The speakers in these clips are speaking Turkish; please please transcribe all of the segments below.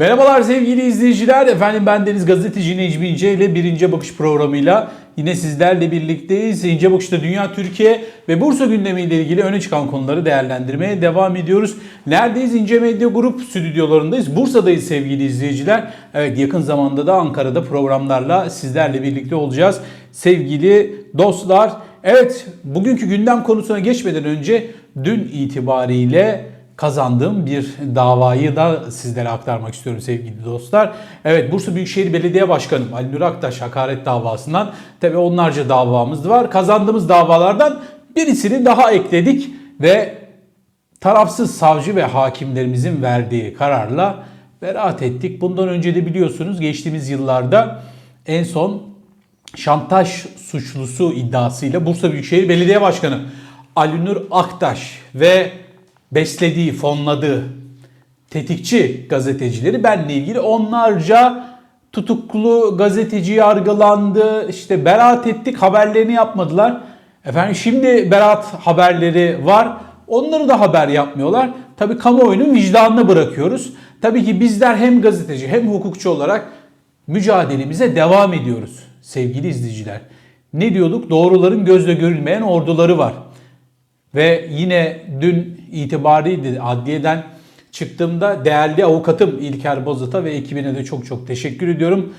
Merhabalar sevgili izleyiciler. Efendim ben Deniz Gazeteci Necmi İnce ile Birinci Bakış programıyla yine sizlerle birlikteyiz. İnce Bakış'ta Dünya, Türkiye ve Bursa gündemiyle ilgili öne çıkan konuları değerlendirmeye devam ediyoruz. Neredeyiz? İnce Medya Grup stüdyolarındayız. Bursa'dayız sevgili izleyiciler. Evet yakın zamanda da Ankara'da programlarla sizlerle birlikte olacağız. Sevgili dostlar, evet bugünkü gündem konusuna geçmeden önce dün itibariyle kazandığım bir davayı da sizlere aktarmak istiyorum sevgili dostlar. Evet Bursa Büyükşehir Belediye Başkanı Ali Nur Aktaş hakaret davasından tabi onlarca davamız var. Kazandığımız davalardan birisini daha ekledik ve tarafsız savcı ve hakimlerimizin verdiği kararla beraat ettik. Bundan önce de biliyorsunuz geçtiğimiz yıllarda en son şantaj suçlusu iddiasıyla Bursa Büyükşehir Belediye Başkanı Ali Nur Aktaş ve beslediği, fonladığı tetikçi gazetecileri benle ilgili onlarca tutuklu gazeteci yargılandı. İşte beraat ettik haberlerini yapmadılar. Efendim şimdi beraat haberleri var. Onları da haber yapmıyorlar. Tabii kamuoyunun vicdanına bırakıyoruz. Tabii ki bizler hem gazeteci hem hukukçu olarak mücadelemize devam ediyoruz sevgili izleyiciler. Ne diyorduk? Doğruların gözle görülmeyen orduları var. Ve yine dün itibarıydı adliyeden çıktığımda değerli avukatım İlker Bozat'a ve ekibine de çok çok teşekkür ediyorum.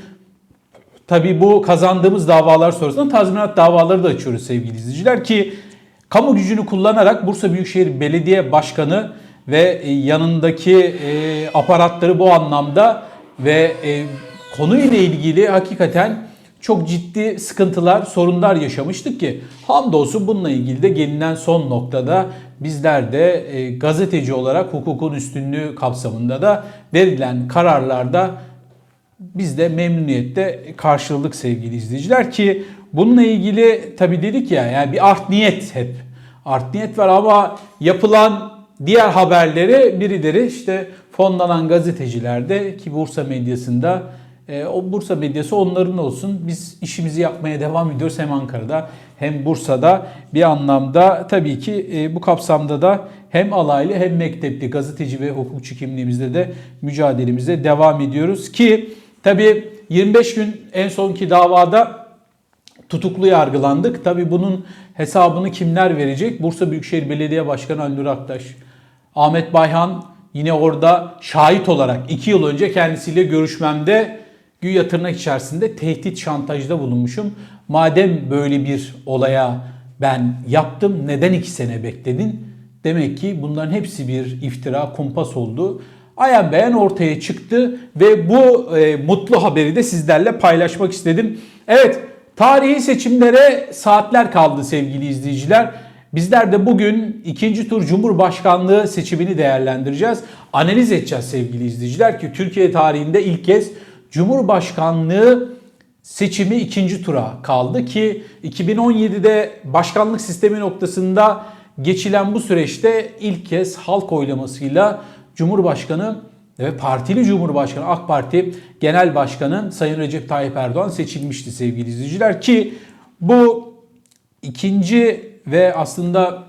Tabii bu kazandığımız davalar sonrasında tazminat davaları da açıyoruz sevgili izleyiciler ki kamu gücünü kullanarak Bursa Büyükşehir Belediye Başkanı ve yanındaki e, aparatları bu anlamda ve e, konuyla ilgili hakikaten çok ciddi sıkıntılar, sorunlar yaşamıştık ki hamdolsun bununla ilgili de gelinen son noktada bizler de e, gazeteci olarak hukukun üstünlüğü kapsamında da verilen kararlarda biz de memnuniyetle karşıladık sevgili izleyiciler ki bununla ilgili tabi dedik ya yani bir art niyet hep. Art niyet var ama yapılan diğer haberleri birileri işte fonlanan gazetecilerde ki Bursa medyasında e, o Bursa medyası onların olsun. Biz işimizi yapmaya devam ediyoruz hem Ankara'da hem Bursa'da. Bir anlamda tabii ki e, bu kapsamda da hem alaylı hem mektepli gazeteci ve hukukçu kimliğimizde de mücadelemize devam ediyoruz. Ki tabii 25 gün en sonki davada tutuklu yargılandık. Tabii bunun hesabını kimler verecek? Bursa Büyükşehir Belediye Başkanı Ali Nur Aktaş, Ahmet Bayhan yine orada şahit olarak 2 yıl önce kendisiyle görüşmemde güya tırnak içerisinde tehdit şantajda bulunmuşum. Madem böyle bir olaya ben yaptım neden 2 sene bekledin? Demek ki bunların hepsi bir iftira, kumpas oldu. Ayan beyan ortaya çıktı ve bu e, mutlu haberi de sizlerle paylaşmak istedim. Evet, tarihi seçimlere saatler kaldı sevgili izleyiciler. Bizler de bugün ikinci tur Cumhurbaşkanlığı seçimini değerlendireceğiz. Analiz edeceğiz sevgili izleyiciler ki Türkiye tarihinde ilk kez Cumhurbaşkanlığı seçimi ikinci tura kaldı ki 2017'de başkanlık sistemi noktasında geçilen bu süreçte ilk kez halk oylamasıyla Cumhurbaşkanı ve partili Cumhurbaşkanı AK Parti Genel Başkanı Sayın Recep Tayyip Erdoğan seçilmişti sevgili izleyiciler ki bu ikinci ve aslında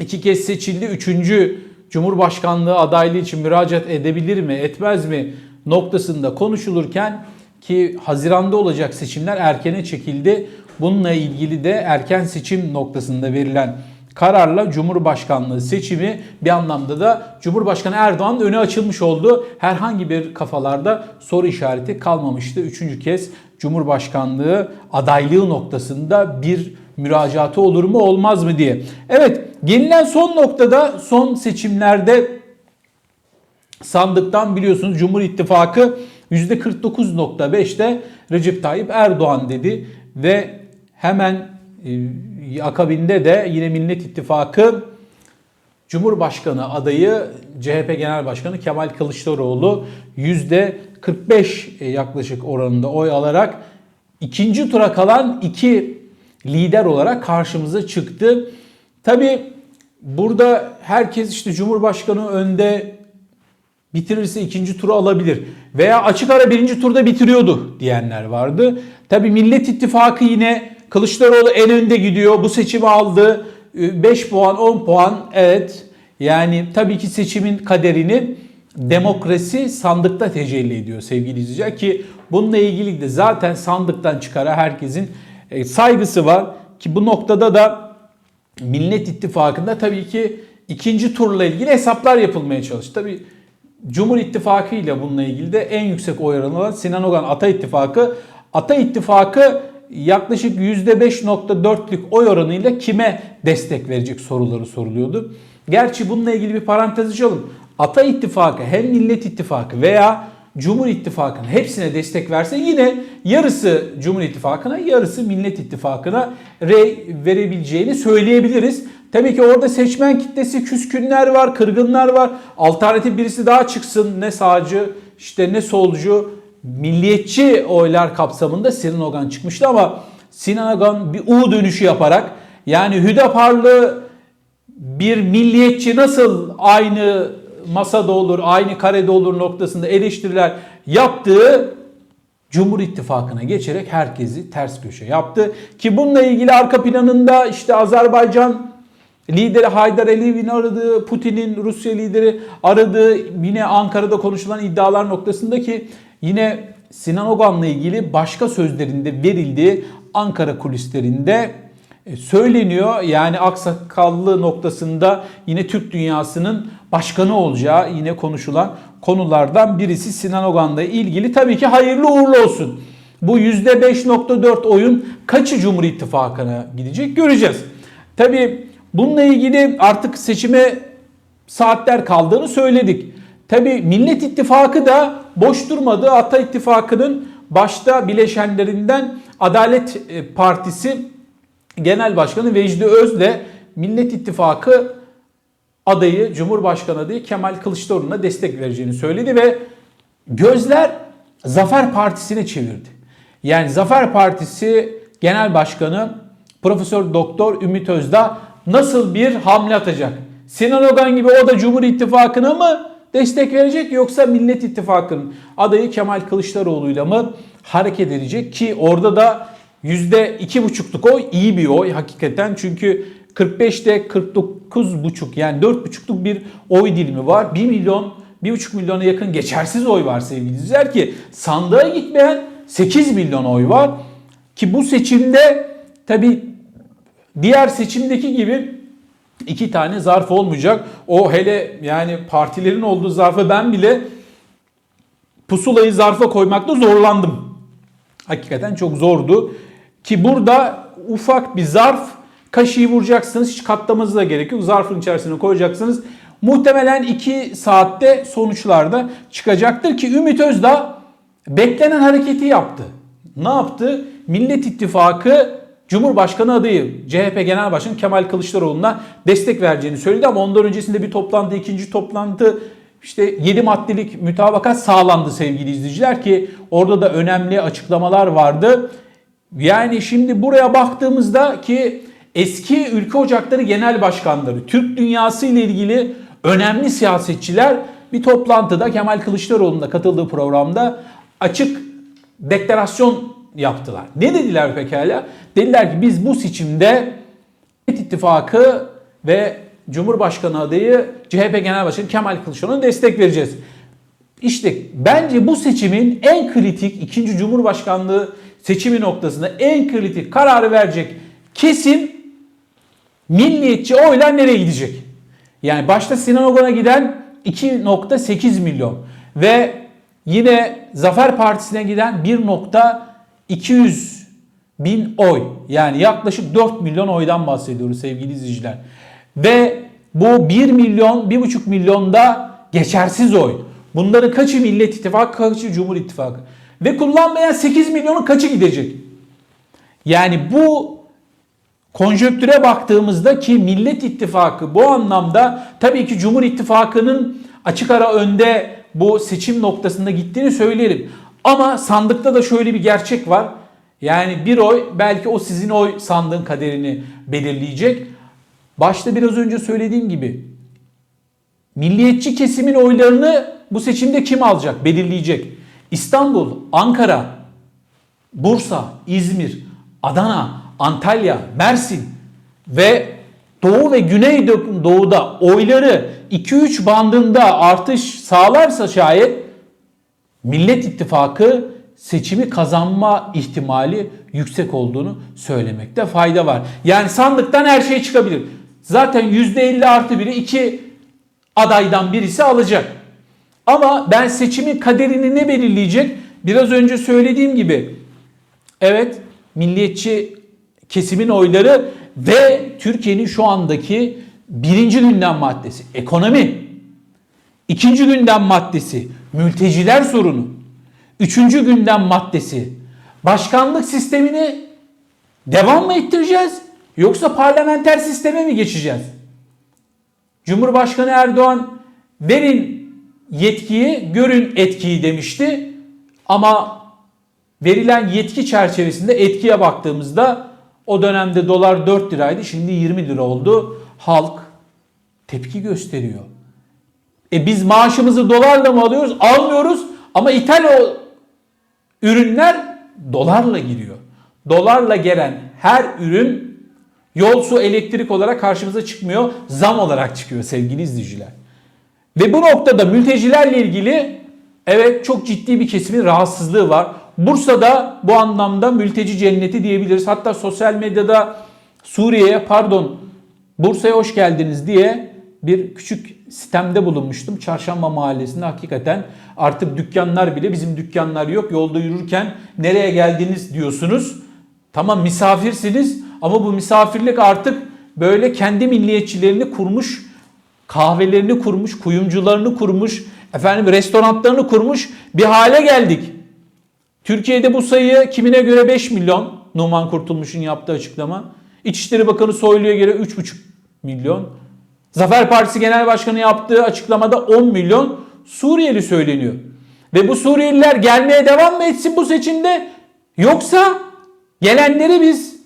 iki kez seçildi. Üçüncü Cumhurbaşkanlığı adaylığı için müracaat edebilir mi etmez mi noktasında konuşulurken ki Haziran'da olacak seçimler erkene çekildi. Bununla ilgili de erken seçim noktasında verilen kararla Cumhurbaşkanlığı seçimi bir anlamda da Cumhurbaşkanı Erdoğan önü açılmış oldu. Herhangi bir kafalarda soru işareti kalmamıştı. Üçüncü kez Cumhurbaşkanlığı adaylığı noktasında bir müracaatı olur mu olmaz mı diye. Evet gelinen son noktada son seçimlerde sandıktan biliyorsunuz Cumhur İttifakı %49.5'te Recep Tayyip Erdoğan dedi ve hemen e, akabinde de yine Millet İttifakı Cumhurbaşkanı adayı CHP Genel Başkanı Kemal Kılıçdaroğlu %45 yaklaşık oranında oy alarak ikinci tura kalan iki lider olarak karşımıza çıktı. Tabi burada herkes işte Cumhurbaşkanı önde bitirirse ikinci turu alabilir. Veya açık ara birinci turda bitiriyordu diyenler vardı. Tabi Millet İttifakı yine Kılıçdaroğlu en önde gidiyor. Bu seçimi aldı. 5 puan 10 puan evet. Yani tabii ki seçimin kaderini demokrasi sandıkta tecelli ediyor sevgili izleyiciler ki bununla ilgili de zaten sandıktan çıkara herkesin e, saygısı var ki bu noktada da Millet İttifakı'nda tabii ki ikinci turla ilgili hesaplar yapılmaya çalıştı. Tabii Cumhur İttifakı ile bununla ilgili de en yüksek oy oranı olan Sinan Ogan Ata İttifakı. Ata İttifakı yaklaşık %5.4'lük oy oranıyla kime destek verecek soruları soruluyordu. Gerçi bununla ilgili bir parantez açalım. Ata İttifakı hem Millet İttifakı veya Cumhur İttifakı'nın hepsine destek verse yine yarısı Cumhur İttifakı'na yarısı Millet İttifakı'na rey verebileceğini söyleyebiliriz. Tabii ki orada seçmen kitlesi küskünler var, kırgınlar var. Alternatif birisi daha çıksın ne sağcı işte ne solcu milliyetçi oylar kapsamında Sinan Ogan çıkmıştı ama Sinan Ogan bir U dönüşü yaparak yani Hüdaparlı bir milliyetçi nasıl aynı masada olur, aynı karede olur noktasında eleştiriler yaptığı Cumhur İttifakı'na geçerek herkesi ters köşe yaptı. Ki bununla ilgili arka planında işte Azerbaycan lideri Haydar Aliyev'in aradığı, Putin'in Rusya lideri aradığı yine Ankara'da konuşulan iddialar noktasındaki yine Sinan Ogan'la ilgili başka sözlerinde verildiği Ankara kulislerinde e, söyleniyor. Yani aksakallı noktasında yine Türk dünyasının başkanı olacağı yine konuşulan konulardan birisi Sinan Ogan'la ilgili. Tabii ki hayırlı uğurlu olsun. Bu %5.4 oyun kaçı Cumhur İttifakı'na gidecek göreceğiz. Tabii bununla ilgili artık seçime saatler kaldığını söyledik. Tabii Millet İttifakı da boş durmadı. Ata İttifakı'nın başta bileşenlerinden Adalet e, Partisi Genel Başkanı Vecdi Özde Millet İttifakı adayı, Cumhurbaşkanı adayı Kemal Kılıçdaroğlu'na destek vereceğini söyledi ve gözler Zafer Partisi'ne çevirdi. Yani Zafer Partisi Genel Başkanı Profesör Doktor Ümit Özdağ nasıl bir hamle atacak? Sinan Ogan gibi o da Cumhur İttifakı'na mı destek verecek yoksa Millet İttifakı'nın adayı Kemal Kılıçdaroğlu'yla mı hareket edecek ki orada da %2,5'luk oy iyi bir oy hakikaten çünkü 45'te 49,5 yani 4,5'luk bir oy dilimi var. 1 milyon 1,5 milyona yakın geçersiz oy var sevgili izleyiciler ki sandığa gitmeyen 8 milyon oy var. Ki bu seçimde tabi diğer seçimdeki gibi iki tane zarf olmayacak. O hele yani partilerin olduğu zarfa ben bile pusulayı zarfa koymakta zorlandım. Hakikaten çok zordu. Ki burada ufak bir zarf kaşığı vuracaksınız. Hiç katlamanız da gerek yok. Zarfın içerisine koyacaksınız. Muhtemelen 2 saatte sonuçlarda çıkacaktır ki Ümit Özdağ beklenen hareketi yaptı. Ne yaptı? Millet İttifakı Cumhurbaşkanı adayı CHP Genel Başkanı Kemal Kılıçdaroğlu'na destek vereceğini söyledi ama ondan öncesinde bir toplantı, ikinci toplantı işte 7 maddelik mütabakat sağlandı sevgili izleyiciler ki orada da önemli açıklamalar vardı. Yani şimdi buraya baktığımızda ki eski ülke ocakları genel başkanları, Türk dünyası ile ilgili önemli siyasetçiler bir toplantıda Kemal Kılıçdaroğlu'nun da katıldığı programda açık deklarasyon yaptılar. Ne dediler pekala? Dediler ki biz bu seçimde Millet İttifakı ve Cumhurbaşkanı adayı CHP Genel Başkanı Kemal Kılıçdaroğlu'na destek vereceğiz. İşte bence bu seçimin en kritik ikinci Cumhurbaşkanlığı seçimi noktasında en kritik kararı verecek kesim milliyetçi oylar nereye gidecek? Yani başta Sinan Ogan'a giden 2.8 milyon ve yine Zafer Partisi'ne giden 1.200 bin oy. Yani yaklaşık 4 milyon oydan bahsediyoruz sevgili izleyiciler. Ve bu 1 milyon, 1,5 milyonda geçersiz oy. Bunların kaçı Millet İttifakı, kaçı Cumhur İttifakı? Ve kullanmayan 8 milyonun kaçı gidecek? Yani bu konjöktüre baktığımızda ki Millet İttifakı bu anlamda tabii ki Cumhur İttifakı'nın açık ara önde bu seçim noktasında gittiğini söylerim. Ama sandıkta da şöyle bir gerçek var. Yani bir oy belki o sizin oy sandığın kaderini belirleyecek. Başta biraz önce söylediğim gibi milliyetçi kesimin oylarını bu seçimde kim alacak, belirleyecek. İstanbul, Ankara, Bursa, İzmir, Adana, Antalya, Mersin ve Doğu ve Güneydoğu'da oyları 2-3 bandında artış sağlarsa şayet Millet İttifakı seçimi kazanma ihtimali yüksek olduğunu söylemekte fayda var. Yani sandıktan her şey çıkabilir. Zaten %50 artı biri iki adaydan birisi alacak. Ama ben seçimin kaderini ne belirleyecek? Biraz önce söylediğim gibi evet milliyetçi kesimin oyları ve Türkiye'nin şu andaki birinci gündem maddesi ekonomi. İkinci gündem maddesi mülteciler sorunu. Üçüncü gündem maddesi başkanlık sistemini devam mı ettireceğiz yoksa parlamenter sisteme mi geçeceğiz? Cumhurbaşkanı Erdoğan verin yetkiyi görün etkiyi demişti ama verilen yetki çerçevesinde etkiye baktığımızda o dönemde dolar 4 liraydı şimdi 20 lira oldu. Halk tepki gösteriyor. E biz maaşımızı dolarla mı alıyoruz? Almıyoruz ama ithal o ürünler dolarla giriyor. Dolarla gelen her ürün yol su elektrik olarak karşımıza çıkmıyor. Zam olarak çıkıyor sevgili izleyiciler. Ve bu noktada mültecilerle ilgili evet çok ciddi bir kesimin rahatsızlığı var. Bursa'da bu anlamda mülteci cenneti diyebiliriz. Hatta sosyal medyada Suriye'ye pardon Bursa'ya hoş geldiniz diye bir küçük sistemde bulunmuştum. Çarşamba mahallesinde hakikaten artık dükkanlar bile bizim dükkanlar yok. Yolda yürürken nereye geldiniz diyorsunuz. Tamam misafirsiniz ama bu misafirlik artık böyle kendi milliyetçilerini kurmuş, kahvelerini kurmuş, kuyumcularını kurmuş, efendim restoranlarını kurmuş bir hale geldik. Türkiye'de bu sayı kimine göre 5 milyon. Numan Kurtulmuş'un yaptığı açıklama. İçişleri Bakanı Soylu'ya göre 3,5 milyon. Zafer Partisi Genel Başkanı yaptığı açıklamada 10 milyon Suriyeli söyleniyor. Ve bu Suriyeliler gelmeye devam mı etsin bu seçimde? Yoksa gelenleri biz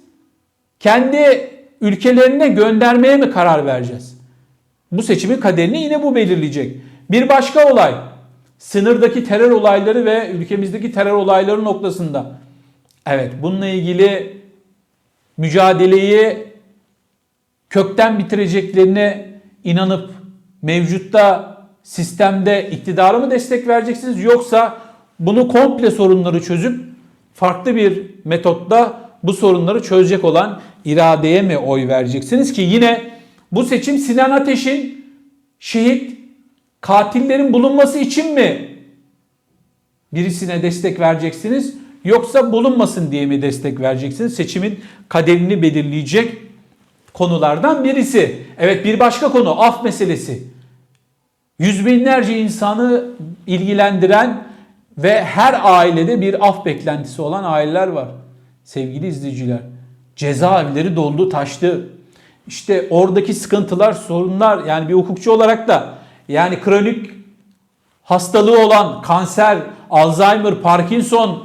kendi ülkelerine göndermeye mi karar vereceğiz? Bu seçimin kaderini yine bu belirleyecek. Bir başka olay sınırdaki terör olayları ve ülkemizdeki terör olayları noktasında. Evet bununla ilgili mücadeleyi kökten bitireceklerine inanıp mevcutta sistemde iktidara mı destek vereceksiniz yoksa bunu komple sorunları çözüp farklı bir metotla bu sorunları çözecek olan iradeye mi oy vereceksiniz ki yine bu seçim Sinan Ateş'in şehit katillerin bulunması için mi birisine destek vereceksiniz yoksa bulunmasın diye mi destek vereceksiniz? Seçimin kaderini belirleyecek konulardan birisi. Evet bir başka konu af meselesi. Yüz binlerce insanı ilgilendiren ve her ailede bir af beklentisi olan aileler var. Sevgili izleyiciler, cezaevleri doldu taştı. İşte oradaki sıkıntılar, sorunlar yani bir hukukçu olarak da yani kronik hastalığı olan kanser, Alzheimer, Parkinson,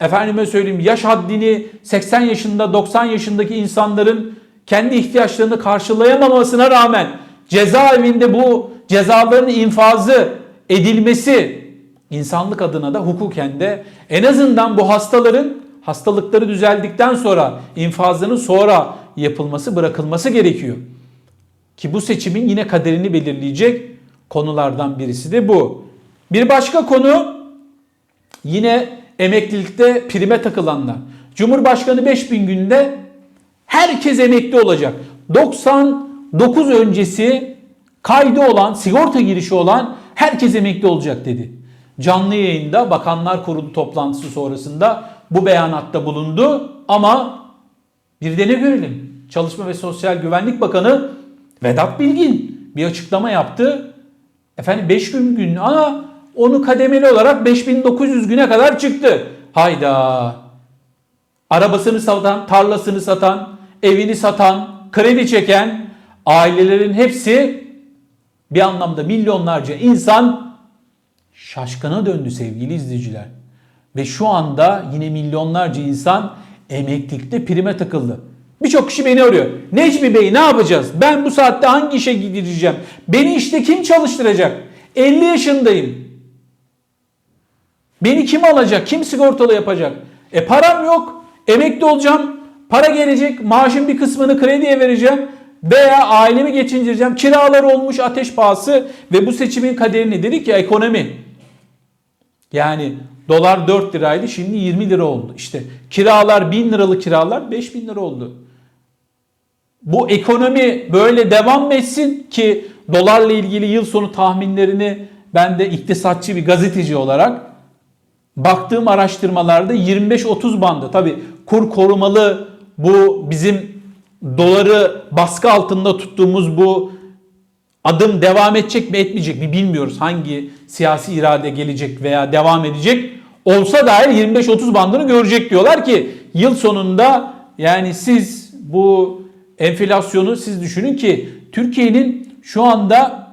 efendime söyleyeyim yaş haddini 80 yaşında 90 yaşındaki insanların kendi ihtiyaçlarını karşılayamamasına rağmen cezaevinde bu cezaların infazı edilmesi insanlık adına da hukuken de en azından bu hastaların hastalıkları düzeldikten sonra infazının sonra yapılması bırakılması gerekiyor. Ki bu seçimin yine kaderini belirleyecek konulardan birisi de bu. Bir başka konu yine emeklilikte prime takılanlar. Cumhurbaşkanı 5000 günde herkes emekli olacak. 99 öncesi kaydı olan, sigorta girişi olan herkes emekli olacak dedi. Canlı yayında Bakanlar Kurulu toplantısı sonrasında bu beyanatta bulundu ama bir de ne görelim? Çalışma ve Sosyal Güvenlik Bakanı Vedat Bilgin bir açıklama yaptı. Efendim 5000 gün ama onu kademeli olarak 5900 güne kadar çıktı. Hayda. Arabasını satan, tarlasını satan, evini satan, kredi çeken ailelerin hepsi bir anlamda milyonlarca insan şaşkına döndü sevgili izleyiciler. Ve şu anda yine milyonlarca insan emeklilikte prime takıldı. Birçok kişi beni arıyor. Necmi Bey ne yapacağız? Ben bu saatte hangi işe gideceğim? Beni işte kim çalıştıracak? 50 yaşındayım. Beni kim alacak? Kim sigortalı yapacak? E param yok. Emekli olacağım. Para gelecek. Maaşın bir kısmını krediye vereceğim. Veya ailemi geçindireceğim. Kiralar olmuş ateş pahası ve bu seçimin kaderini dedik ya ekonomi. Yani dolar 4 liraydı şimdi 20 lira oldu. İşte kiralar 1000 liralık kiralar 5000 lira oldu. Bu ekonomi böyle devam etsin ki dolarla ilgili yıl sonu tahminlerini ben de iktisatçı bir gazeteci olarak baktığım araştırmalarda 25-30 bandı. Tabi kur korumalı bu bizim doları baskı altında tuttuğumuz bu adım devam edecek mi etmeyecek mi bilmiyoruz. Hangi siyasi irade gelecek veya devam edecek. Olsa dahi 25-30 bandını görecek diyorlar ki yıl sonunda yani siz bu enflasyonu siz düşünün ki Türkiye'nin şu anda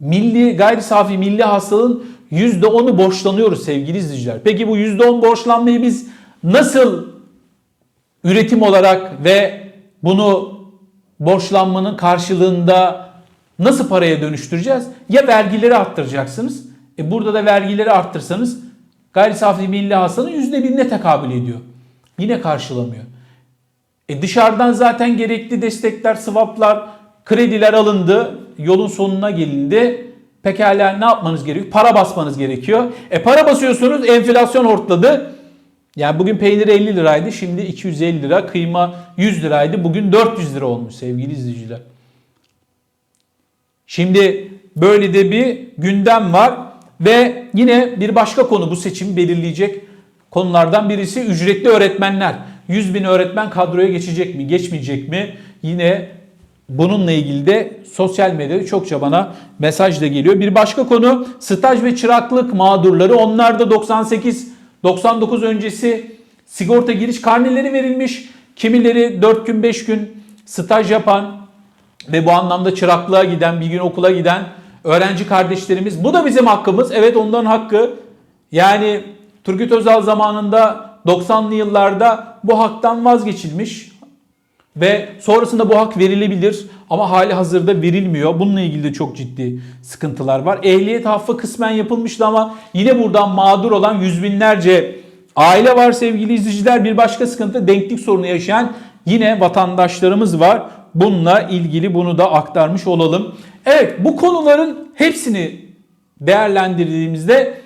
milli gayri safi milli hasılın %10'u borçlanıyoruz sevgili izleyiciler. Peki bu %10 borçlanmayı biz nasıl üretim olarak ve bunu borçlanmanın karşılığında nasıl paraya dönüştüreceğiz? Ya vergileri arttıracaksınız. E burada da vergileri arttırsanız gayri safi milli hasılanın %1'ine tekabül ediyor. Yine karşılamıyor. E dışarıdan zaten gerekli destekler, swaplar, krediler alındı. Yolun sonuna gelindi. Pekala ne yapmanız gerekiyor? Para basmanız gerekiyor. E para basıyorsunuz enflasyon hortladı. Yani bugün peynir 50 liraydı. Şimdi 250 lira. Kıyma 100 liraydı. Bugün 400 lira olmuş sevgili izleyiciler. Şimdi böyle de bir gündem var. Ve yine bir başka konu bu seçimi belirleyecek konulardan birisi ücretli öğretmenler. 100 bin öğretmen kadroya geçecek mi, geçmeyecek mi? Yine bununla ilgili de sosyal medyada çokça bana mesaj da geliyor. Bir başka konu staj ve çıraklık mağdurları. Onlar da 98 99 öncesi sigorta giriş karneleri verilmiş. Kimileri 4 gün 5 gün staj yapan ve bu anlamda çıraklığa giden, bir gün okula giden öğrenci kardeşlerimiz. Bu da bizim hakkımız. Evet onların hakkı. Yani Turgut Özal zamanında 90'lı yıllarda bu haktan vazgeçilmiş ve sonrasında bu hak verilebilir ama hali hazırda verilmiyor. Bununla ilgili de çok ciddi sıkıntılar var. Ehliyet affı kısmen yapılmıştı ama yine buradan mağdur olan yüz binlerce aile var sevgili izleyiciler. Bir başka sıkıntı denklik sorunu yaşayan yine vatandaşlarımız var. Bununla ilgili bunu da aktarmış olalım. Evet bu konuların hepsini değerlendirdiğimizde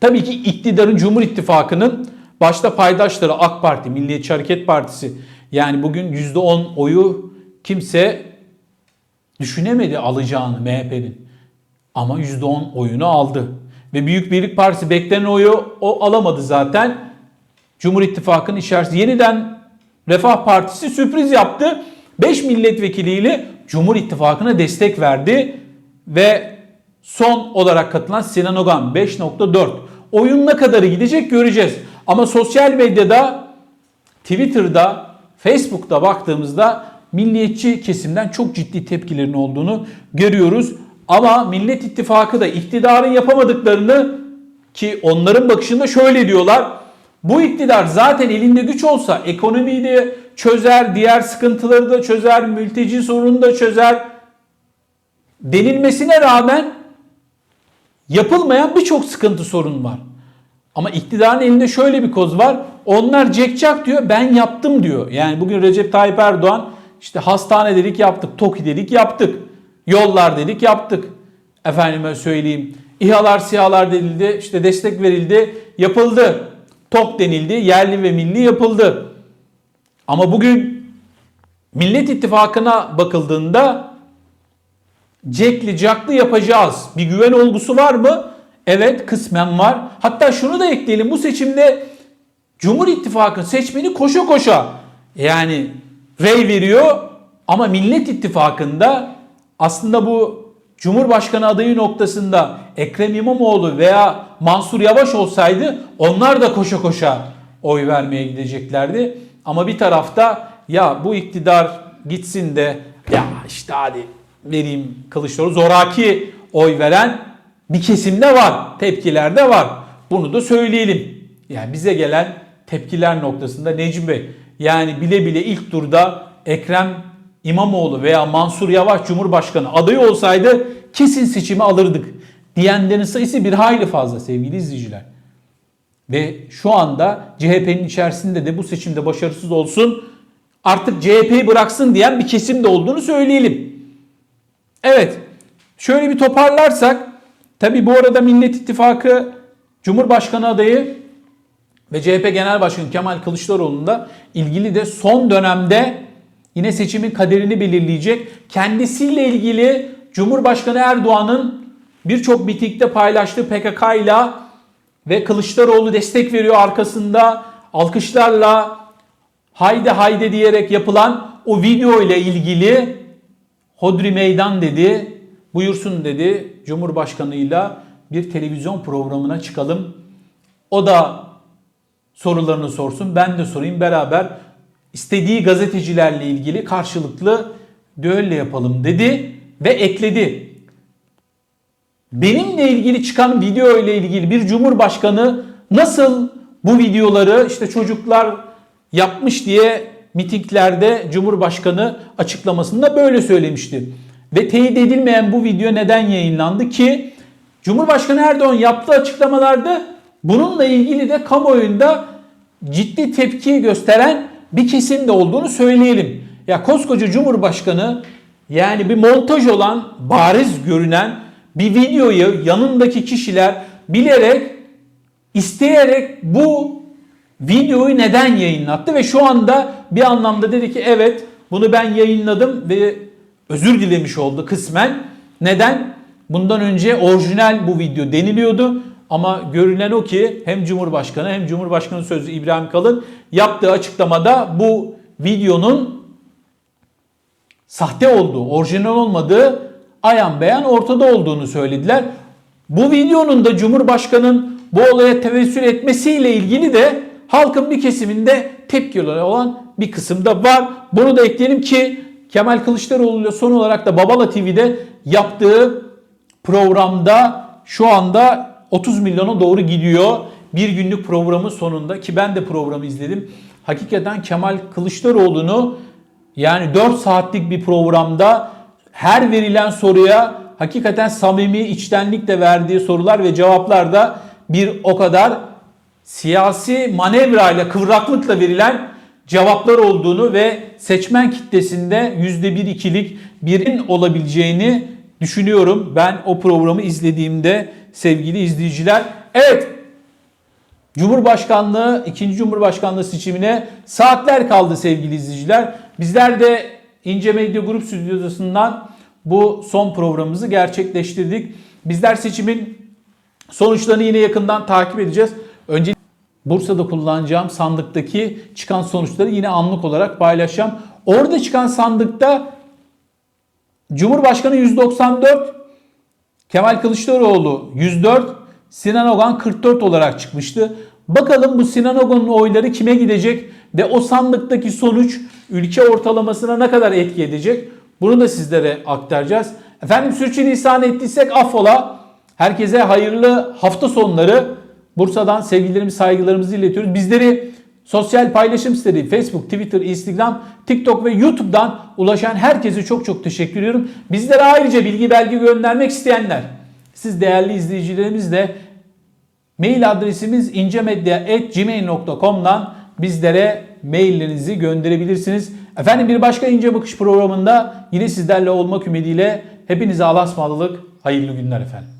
tabii ki iktidarın Cumhur İttifakı'nın başta paydaşları AK Parti, Milliyetçi Hareket Partisi yani bugün %10 oyu kimse düşünemedi alacağını MHP'nin. Ama %10 oyunu aldı. Ve Büyük Birlik Partisi beklenen oyu o alamadı zaten. Cumhur İttifakı'nın içerisinde yeniden Refah Partisi sürpriz yaptı. 5 milletvekiliyle Cumhur İttifakı'na destek verdi. Ve son olarak katılan Sinan Ogan 5.4. Oyun ne kadarı gidecek göreceğiz. Ama sosyal medyada, Twitter'da, Facebook'ta baktığımızda milliyetçi kesimden çok ciddi tepkilerin olduğunu görüyoruz. Ama Millet İttifakı da iktidarın yapamadıklarını ki onların bakışında şöyle diyorlar. Bu iktidar zaten elinde güç olsa ekonomiyi de çözer, diğer sıkıntıları da çözer, mülteci sorunu da çözer. Denilmesine rağmen yapılmayan birçok sıkıntı sorun var. Ama iktidarın elinde şöyle bir koz var. Onlar cekcak diyor ben yaptım diyor. Yani bugün Recep Tayyip Erdoğan işte hastane dedik yaptık, TOKİ dedik yaptık. Yollar dedik yaptık. Efendime söyleyeyim. İHA'lar SİHA'lar denildi işte destek verildi yapıldı. TOK denildi yerli ve milli yapıldı. Ama bugün Millet İttifakı'na bakıldığında cekli caklı yapacağız. Bir güven olgusu var mı? Evet kısmen var. Hatta şunu da ekleyelim bu seçimde Cumhur İttifakı seçmeni koşa koşa yani rey veriyor ama Millet İttifakı'nda aslında bu Cumhurbaşkanı adayı noktasında Ekrem İmamoğlu veya Mansur Yavaş olsaydı onlar da koşa koşa oy vermeye gideceklerdi. Ama bir tarafta ya bu iktidar gitsin de ya işte hadi vereyim Kılıçdaroğlu zoraki oy veren bir kesimde var. Tepkiler de var. Bunu da söyleyelim. Yani bize gelen tepkiler noktasında Necmi Bey yani bile bile ilk turda Ekrem İmamoğlu veya Mansur Yavaş Cumhurbaşkanı adayı olsaydı kesin seçimi alırdık diyenlerin sayısı bir hayli fazla sevgili izleyiciler. Ve şu anda CHP'nin içerisinde de bu seçimde başarısız olsun artık CHP'yi bıraksın diyen bir kesim de olduğunu söyleyelim. Evet. Şöyle bir toparlarsak tabi bu arada Millet İttifakı Cumhurbaşkanı adayı ve CHP Genel Başkanı Kemal Kılıçdaroğlu'nda ilgili de son dönemde yine seçimin kaderini belirleyecek kendisiyle ilgili Cumhurbaşkanı Erdoğan'ın birçok bitikte paylaştığı PKK ile ve Kılıçdaroğlu destek veriyor arkasında alkışlarla haydi haydi diyerek yapılan o video ile ilgili Hodri meydan dedi. Buyursun dedi. Cumhurbaşkanıyla bir televizyon programına çıkalım. O da sorularını sorsun. Ben de sorayım beraber. istediği gazetecilerle ilgili karşılıklı düello yapalım dedi ve ekledi. Benimle ilgili çıkan video ile ilgili bir cumhurbaşkanı nasıl bu videoları işte çocuklar yapmış diye mitinglerde Cumhurbaşkanı açıklamasında böyle söylemişti. Ve teyit edilmeyen bu video neden yayınlandı ki Cumhurbaşkanı Erdoğan yaptığı açıklamalarda bununla ilgili de kamuoyunda ciddi tepki gösteren bir kesim de olduğunu söyleyelim. Ya koskoca Cumhurbaşkanı yani bir montaj olan bariz görünen bir videoyu yanındaki kişiler bilerek isteyerek bu videoyu neden yayınlattı ve şu anda bir anlamda dedi ki evet bunu ben yayınladım ve özür dilemiş oldu kısmen. Neden? Bundan önce orijinal bu video deniliyordu ama görünen o ki hem Cumhurbaşkanı hem Cumhurbaşkanı Sözcüsü İbrahim Kalın yaptığı açıklamada bu videonun sahte olduğu, orijinal olmadığı ayan beyan ortada olduğunu söylediler. Bu videonun da Cumhurbaşkanı'nın bu olaya tevessül etmesiyle ilgili de halkın bir kesiminde tepkileri olan bir kısım da var. Bunu da ekleyelim ki Kemal Kılıçdaroğlu ile son olarak da Babala TV'de yaptığı programda şu anda 30 milyona doğru gidiyor. Bir günlük programın sonunda ki ben de programı izledim. Hakikaten Kemal Kılıçdaroğlu'nu yani 4 saatlik bir programda her verilen soruya hakikaten samimi içtenlikle verdiği sorular ve cevaplar da bir o kadar siyasi manevrayla, kıvraklıkla verilen cevaplar olduğunu ve seçmen kitlesinde %1-2'lik birin olabileceğini düşünüyorum. Ben o programı izlediğimde sevgili izleyiciler. Evet Cumhurbaşkanlığı, ikinci Cumhurbaşkanlığı seçimine saatler kaldı sevgili izleyiciler. Bizler de İnce Medya Grup Stüdyosu'ndan bu son programımızı gerçekleştirdik. Bizler seçimin sonuçlarını yine yakından takip edeceğiz. Önce Bursa'da kullanacağım sandıktaki çıkan sonuçları yine anlık olarak paylaşacağım. Orada çıkan sandıkta Cumhurbaşkanı 194, Kemal Kılıçdaroğlu 104, Sinan Ogan 44 olarak çıkmıştı. Bakalım bu Sinan Ogan'ın oyları kime gidecek ve o sandıktaki sonuç ülke ortalamasına ne kadar etki edecek? Bunu da sizlere aktaracağız. Efendim sürçülisan ettiysek affola. Herkese hayırlı hafta sonları. Bursa'dan sevgilerimizi, saygılarımızı iletiyoruz. Bizleri sosyal paylaşım siteleri Facebook, Twitter, Instagram, TikTok ve YouTube'dan ulaşan herkese çok çok teşekkür ediyorum. Bizlere ayrıca bilgi belge göndermek isteyenler, siz değerli izleyicilerimiz de mail adresimiz incemedya.gmail.com'dan bizlere maillerinizi gönderebilirsiniz. Efendim bir başka ince bakış programında yine sizlerle olmak ümidiyle hepinize Allah'a ısmarladık. Hayırlı günler efendim.